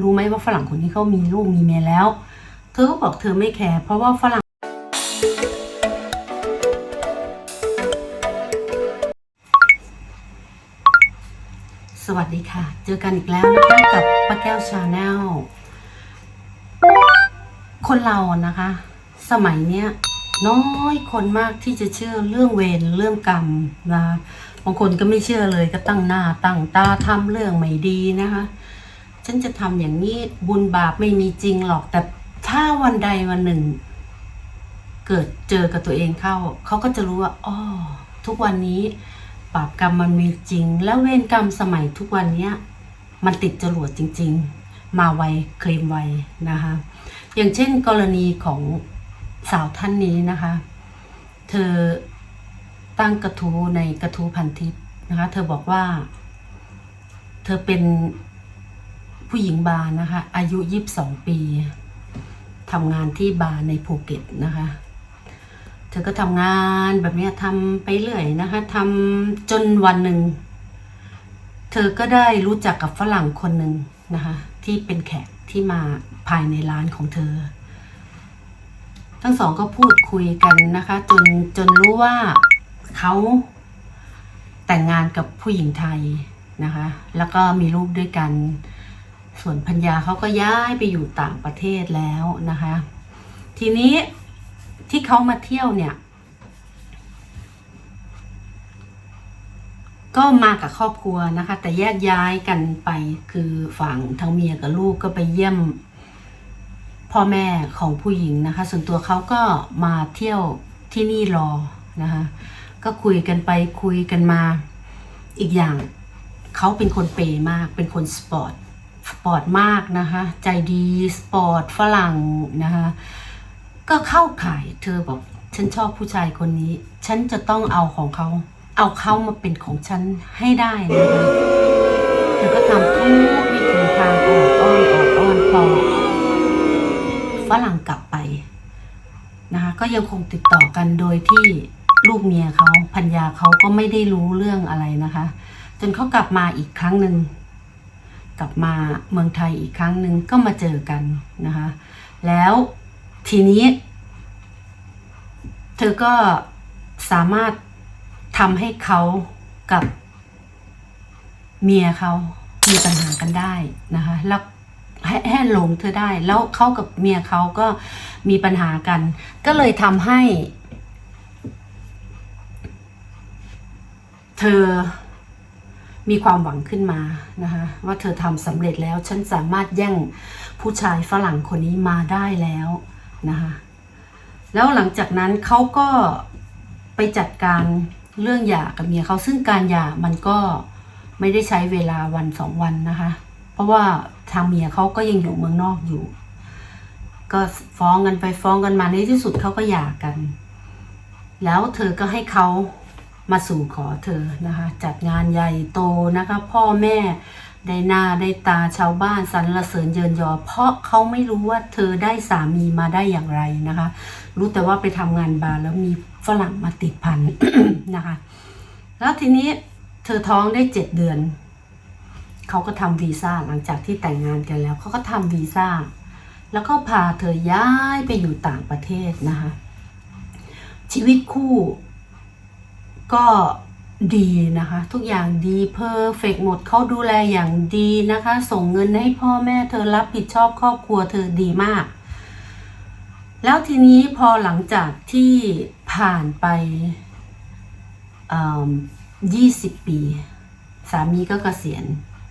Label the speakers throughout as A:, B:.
A: รู้ไหมว่าฝรั่งคนนี้เขามีลูกมีเมียแล้ว เธอก็บอกเธอไม่แคร์เพราะว่าฝรั่ง สวัสดีค่ะ เจอกันอีกแล้วนะคะกับป้าแก้วชาแนลคนเราอะนะคะ สมัยเนี้ยน้อยคนมากที่จะเชื่อเรื่องเวรเรื่องกรรมนะบางคนก็ไม่เชื่อเลยก็ตั้งหน้าตั้งตาทำเรื่องไม่ดีนะคะ ฉันจะทำอย่างนี้บุญบาปไม่มีจริงหรอก แต่ถ้าวันใดวันหนึ่ง เกิดเจอกับตัวเองเข้า เขาก็จะรู้ว่าอ๋อทุกวันนี้บาปกรรมมันมีจริง แล้วเวรกรรมสมัยทุกวันเนี้ยมันติดจรวดจริง ๆ มาไวเคลมไวนะคะ อย่างเช่นกรณีของสาวท่านนี้นะคะ เธอตั้งกระทู้ในกระทู้พันทิปนะคะ เธอบอกว่า เธอเป็น ผู้หญิงบาร์นะคะ อายุ 22 ปีทำงานที่บาร์ในภูเก็ตนะคะ เธอก็ทำงานแบบนี้ทำไปเรื่อยนะคะทำจนวันหนึ่ง เธอก็ได้รู้จักกับฝรั่งคนหนึ่งนะคะ ที่เป็นแขกที่มาภายในร้านของเธอ ทั้งสองก็พูดคุยกันนะคะ จนจนรู้ว่าเขาแต่งงานกับผู้หญิงไทยนะคะ แล้วก็มีลูกด้วยกัน ส่วนพัญญาเขาก็ย้ายไปอยู่ต่างประเทศแล้วนะคะ ทีนี้ที่เขามาเที่ยวเนี่ย ก็มากับครอบครัวนะคะ แต่แยกย้ายกันไปคือฝั่งทั้งเมียกับลูกก็ไปเยี่ยมพ่อแม่ของผู้หญิงนะคะ ส่วนตัวเขาก็มาเที่ยวที่นี่รอนะคะ ก็คุยกันไปคุยกันมาอีกอย่างเขาเป็นคนเปย์มากเป็นคนสปอร์ต สปอร์ตมากนะคะ ใจดีสปอร์ตฝรั่งนะคะ ก็เข้าขายเธอบอกฉันชอบผู้ชายคนนี้ ฉันจะต้องเอาของเขา เอาเขามาเป็นของฉันให้ได้นะคะเธอก็ทำทุกวิถีทางออดอ้อนออดอ้อนพอฝรั่งกลับไปนะคะก็ยังคงติดต่อกันโดยที่ลูกเมียเขาพัญญาเขาก็ไม่ได้รู้เรื่องอะไรนะคะ จนเขากลับมาอีกครั้งหนึ่ง กลับมาเมืองไทยอีกครั้งหนึ่งก็มาเจอกันนะคะแล้วทีนี้ เธอก็สามารถทำให้เขากับเมียเขามีปัญหากันได้นะคะแล้วให้ให้หลงเธอได้ แล้วเขากับเมียเขาก็มีปัญหากัน ก็เลยทำให้ เธอ มีความหวังขึ้นมานะคะว่าเธอทำสำเร็จแล้วฉันสามารถแย่งผู้ชายฝรั่งคนนี้มาได้แล้วนะคะแล้วหลังจากนั้นเขาก็ไปจัดการเรื่องหย่ากับเมียเขาซึ่งการหย่ามันก็ไม่ได้ใช้เวลาวันสองวันนะคะ เพราะว่าทางเมียเขาก็ยังอยู่เมืองนอกอยู่ ก็ฟ้องกันไปฟ้องกันมาในที่สุดเขาก็หย่ากัน แล้วเธอก็ให้เขา มาสู่ขอเธอนะคะ จัดงานใหญ่โตนะคะ พ่อแม่ได้หน้าได้ตาชาวบ้านสรรเสริญเยินยอ เพราะเขาไม่รู้ว่าเธอได้สามีมาได้อย่างไรนะคะ รู้แต่ว่าไปทำงานบาร์แล้วมีฝรั่งมาติดพันนะคะ แล้วทีนี้เธอท้องได้เจ็ดเดือน เขาก็ทำวีซ่าหลังจากที่แต่งงานกันแล้ว เขาก็ทำวีซ่าแล้วก็พาเธอย้ายไปอยู่ต่างประเทศนะคะชีวิตคู่ ก็ดีนะคะ ทุกอย่างดีเพอร์เฟกหมดเขาดูแลอย่างดีนะคะ ส่งเงินให้พ่อแม่เธอรับผิดชอบครอบครัวเธอดีมาก แล้วทีนี้พอหลังจากที่ผ่านไปยี่สิบปี สามีก็เกษียณ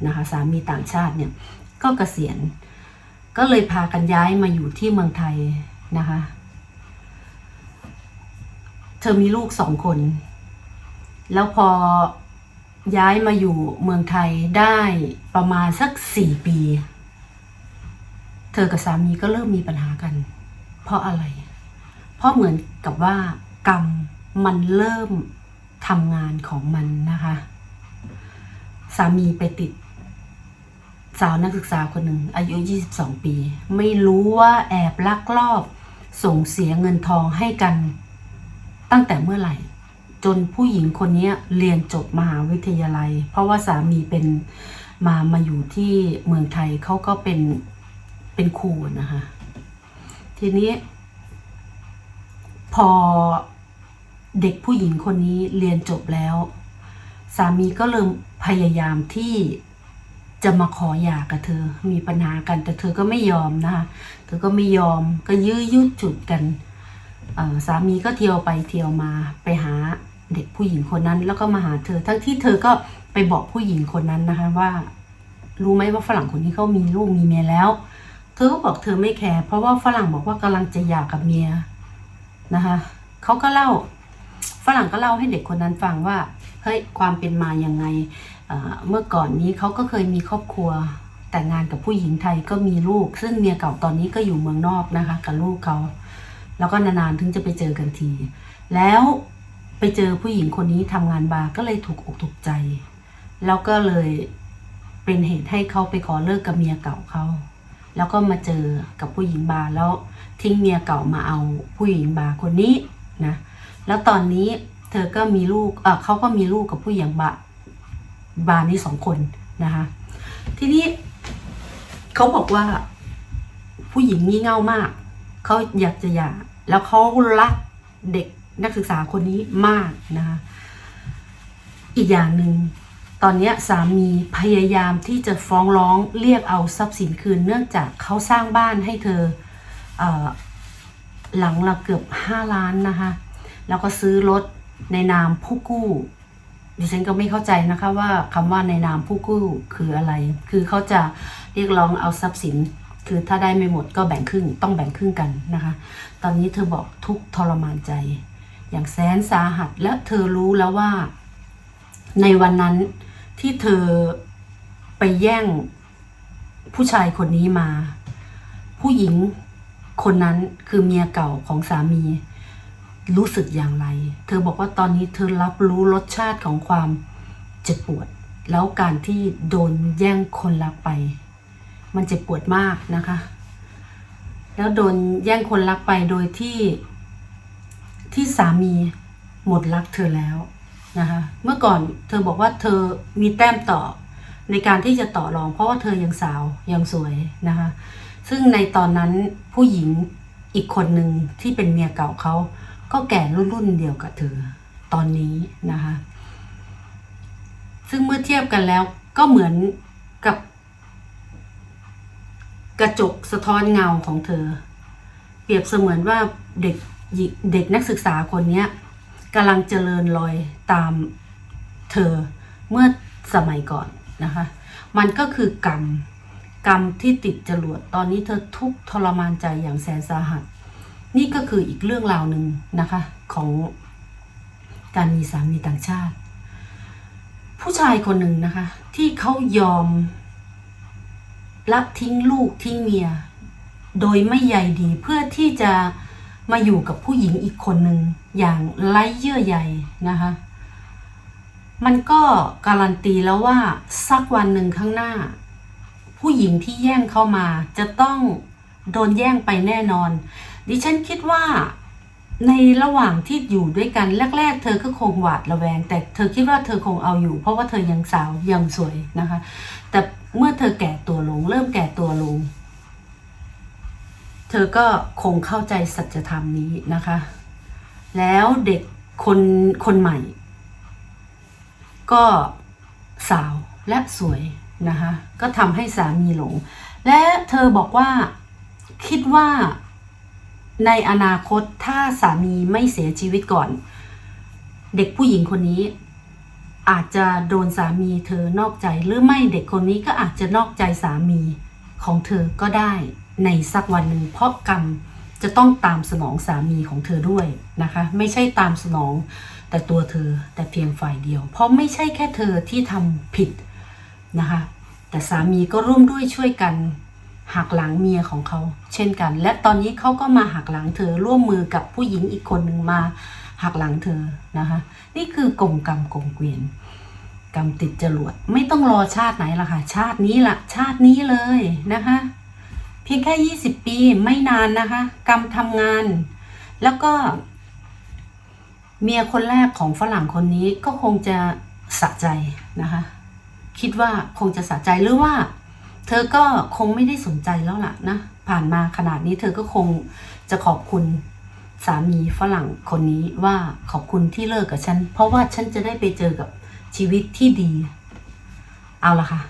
A: นะคะ สามีต่างชาติเนี่ยก็เกษียณ ก็เลยพากันย้ายมาอยู่ที่เมืองไทยนะคะ เธอมีลูกสองคน แล้วพอย้ายมาอยู่เมืองไทยได้ประมาณสักสี่ปี เธอกับสามีก็เริ่มมีปัญหากัน เพราะอะไร เพราะเหมือนกับว่ากรรมมันเริ่มทำงานของมันนะคะ สามีไปติดสาวนักศึกษาคนหนึ่งอายุ 22 ปี ไม่รู้ว่าแอบลักลอบ ส่งเสียเงินทองให้กัน ตั้งแต่เมื่อไหร่ จนผู้หญิงคนนี้เรียนจบมหาวิทยาลัย เพราะว่าสามีเป็นมามาอยู่ที่เมืองไทยเขาก็เป็นเป็นครูนะคะทีนี้พอเด็กผู้หญิงคนนี้เรียนจบแล้ว สามีก็เริ่มพยายามที่จะมาขอหย่ากับเธอ มีปัญหากันแต่เธอก็ไม่ยอมนะคะเธอก็ไม่ยอมก็ยื้อยุดจุดกันสามีก็เที่ยวไปเที่ยวมาไปหา เด็กผู้หญิงคนนั้น แล้วก็มาหาเธอ ทั้งที่เธอก็ไปบอกผู้หญิงคนนั้นนะคะว่า รู้ไหมว่าฝรั่งคนนี้เขามีลูกมีเมียแล้ว เธอก็บอกเธอไม่แคร์เพราะว่าฝรั่งบอกว่ากำลังจะหย่ากับเมียนะคะเขาก็เล่าฝรั่งก็เล่าให้เด็กคนนั้นฟังว่าเฮ้ยความเป็นมายังไงเอ่อเมื่อก่อนนี้เขาก็เคยมีครอบครัวแต่งงานกับผู้หญิงไทยก็มีลูก ซึ่งเมียเก่าตอนนี้ก็อยู่เมืองนอกนะคะ กับลูกเขา แล้วก็นานๆถึงจะไปเจอกันที แล้ว ไปเจอผู้หญิงคนนี้ทำงานบาร์ก็เลยถูกอกถูกใจ แล้วก็เลยเป็นเหตุให้เขาไปขอเลิกกับเมียเก่าเขา แล้วก็มาเจอกับผู้หญิงบาร์แล้วทิ้งเมียเก่ามาเอาผู้หญิงบาร์คนนี้นะ แล้วตอนนี้เธอก็มีลูกเออเขาก็มีลูกกับผู้หญิงบาร์บาร์นี้สองคนนะคะ ทีนี้เขาบอกว่า ผู้หญิงงี่เง่ามาก เขาอยากจะหย่าแล้วเขารักเด็ก นักศึกษาคนนี้มากนะคะอีกอย่างหนึ่งตอนนี้สามีพยายามที่จะฟ้องร้องเรียกเอาทรัพย์สินคืน เนื่องจากเขาสร้างบ้านให้เธอเอหลังละเกือบห้าล้านนะคะแล้วก็ซื้อรถในนามผู้กู้ดิฉันก็ไม่เข้าใจนะคะว่าคำว่าในนามผู้กู้คืออะไร คือเขาจะเรียกร้องเอาทรัพย์สิน คือถ้าได้ไม่หมดก็แบ่งครึ่งต้องแบ่งครึ่งกันนะคะ ตอนนี้เธอบอกทุกทรมานใจ อย่างแสนสาหัสและเธอรู้แล้วว่า ในวันนั้นที่เธอไปแย่งผู้ชายคนนี้มา ผู้หญิงคนนั้นคือเมียเก่าของสามี รู้สึกอย่างไร เธอบอกว่าตอนนี้เธอรับรู้รสชาติของความเจ็บปวด แล้วการที่โดนแย่งคนรักไป มันเจ็บปวดมากนะคะ แล้วโดนแย่งคนรักไปโดยที่ ที่สามีหมดรักเธอแล้วนะคะเมื่อก่อนเธอบอกว่าเธอมีแต้มต่อในการที่จะต่อรอง เพราะว่าเธอยังสาวยังสวยนะคะซึ่งในตอนนั้นผู้หญิงอีกคนหนึ่งที่เป็นเมียเก่าเขาก็แก่รุ่นรุ่นเดียวกับเธอตอนนี้นะคะซึ่งเมื่อเทียบกันแล้วก็เหมือนกับ กระจกสะท้อนเงาของเธอ เปรียบเสมือนว่าเด็ก เด็กนักศึกษาคนนี้กำลังเจริญรอยตามเธอเมื่อสมัยก่อนนะคะ มันก็คือกรรมกรรมที่ติดจรวดตอนนี้เธอทุกทรมานใจอย่างแสนสาหัส นี่ก็คืออีกเรื่องราวหนึ่งนะคะ ของการมีสามีต่างชาติ ผู้ชายคนหนึ่งนะคะ ที่เขายอมละทิ้งลูกทิ้งเมีย โดยไม่ใยดีเพื่อที่จะ มาอยู่กับผู้หญิงอีกคนหนึ่งอย่างไร้เยื่อใยนะคะ มันก็การันตีแล้วว่าสักวันหนึ่งข้างหน้า ผู้หญิงที่แย่งเข้ามาจะต้องโดนแย่งไปแน่นอน ดิฉันคิดว่าในระหว่างที่อยู่ด้วยกันแรก ๆ เธอก็คงหวาดระแวง แต่เธอคิดว่าเธอคงเอาอยู่ เพราะว่าเธอยังสาวยังสวยนะคะ แต่เมื่อเธอแก่ตัวลง เริ่มแก่ตัวลง เธอก็คงเข้าใจสัจธรรมนี้นะคะ แล้วเด็กคนคนใหม่ ก็สาวและสวยนะคะก็ทำให้สามีหลง และเธอบอกว่าคิดว่าในอนาคตถ้าสามีไม่เสียชีวิตก่อน เด็กผู้หญิงคนนี้ อาจจะโดนสามีเธอนอกใจหรือไม่เด็กคนนี้ก็อาจจะนอกใจสามีของเธอก็ได้ ในสักวันหนึ่งเพราะกรรมจะต้องตามสนองสามีของเธอด้วยนะคะ ไม่ใช่ตามสนองแต่ตัวเธอแต่เพียงฝ่ายเดียว เพราะไม่ใช่แค่เธอที่ทำผิดนะคะ แต่สามีก็ร่วมด้วยช่วยกันหักหลังเมียของเขา เช่นกัน และตอนนี้เขาก็มาหักหลังเธอร่วมมือกับผู้หญิงอีกคนหนึ่งมาหักหลังเธอนะคะ นี่คือกลมกรรมกลมเกวียนกรรมติดจรวดไม่ต้องรอชาติไหนละค่ะ ชาตินี้ละชาตินี้เลยนะคะ พียงแค่ 20 ปีไม่นานนะคะ กรรมทำงาน แล้วก็ เมียคนแรกของฝรั่งคนนี้ก็คงจะสะใจนะคะ คิดว่าคงจะสะใจหรือว่า เธอก็คงไม่ได้สนใจแล้วล่ะนะ ผ่านมาขนาดนี้เธอก็คงจะขอบคุณสามีฝรั่งคนนี้ว่าขอบคุณที่เลิกกับฉัน เพราะว่าฉันจะได้ไปเจอกับชีวิตที่ดี เอาละค่ะ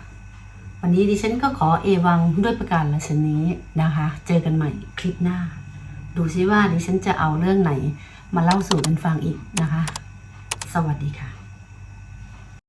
A: วันนี้ดิฉันก็ขอเอวังด้วยประการละชนี้นะคะ เจอกันใหม่คลิปหน้า ดูซิว่าดิฉันจะเอาเรื่องไหนมาเล่าสู่กันฟังอีกนะคะ สวัสดีค่ะ